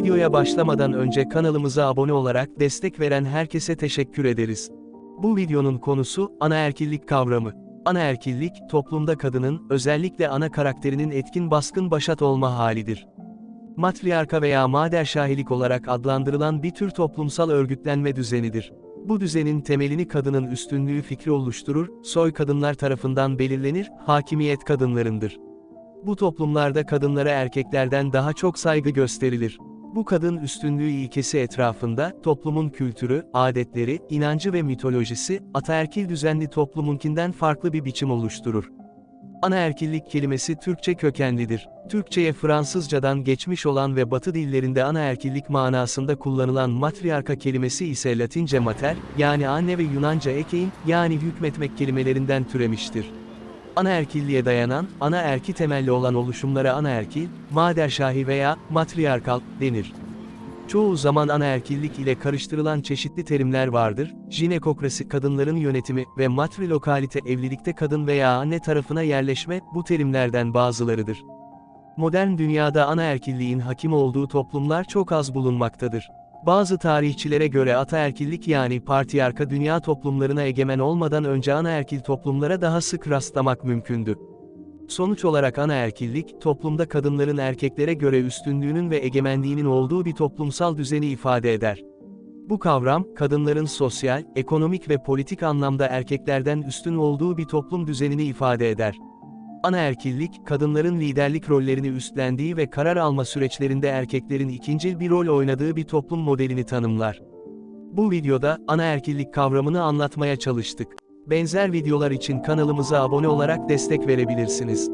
Videoya başlamadan önce kanalımıza abone olarak destek veren herkese teşekkür ederiz. Bu videonun konusu, anaerkillik kavramı. Anaerkillik, toplumda kadının, özellikle ana karakterinin etkin baskın başat olma halidir. Matriarka veya maderşahilik olarak adlandırılan bir tür toplumsal örgütlenme düzenidir. Bu düzenin temelini kadının üstünlüğü fikri oluşturur, soy kadınlar tarafından belirlenir, hakimiyet kadınlarındır. Bu toplumlarda kadınlara erkeklerden daha çok saygı gösterilir. Bu kadın üstünlüğü ilkesi etrafında, toplumun kültürü, adetleri, inancı ve mitolojisi, ataerkil düzenli toplumunkinden farklı bir biçim oluşturur. Anaerkillik kelimesi Türkçe kökenlidir. Türkçeye Fransızcadan geçmiş olan ve Batı dillerinde anaerkillik manasında kullanılan matriarka kelimesi ise Latince mater, yani anne ve Yunanca ekein, yani hükmetmek kelimelerinden türemiştir. Anaerkilliğe dayanan, ana erki temelli olan oluşumlara anaerkil, maderşahi veya matriarkal denir. Çoğu zaman anaerkillik ile karıştırılan çeşitli terimler vardır, jinekokrasi kadınların yönetimi ve matrilokalite evlilikte kadın veya anne tarafına yerleşme, bu terimlerden bazılarıdır. Modern dünyada anaerkilliğin hakim olduğu toplumlar çok az bulunmaktadır. Bazı tarihçilere göre ataerkillik yani partiyarka dünya toplumlarına egemen olmadan önce anaerkil toplumlara daha sık rastlamak mümkündü. Sonuç olarak anaerkillik, toplumda kadınların erkeklere göre üstünlüğünün ve egemenliğinin olduğu bir toplumsal düzeni ifade eder. Bu kavram, kadınların sosyal, ekonomik ve politik anlamda erkeklerden üstün olduğu bir toplum düzenini ifade eder. Anaerkillik, kadınların liderlik rollerini üstlendiği ve karar alma süreçlerinde erkeklerin ikincil bir rol oynadığı bir toplum modelini tanımlar. Bu videoda, anaerkillik kavramını anlatmaya çalıştık. Benzer videolar için kanalımıza abone olarak destek verebilirsiniz.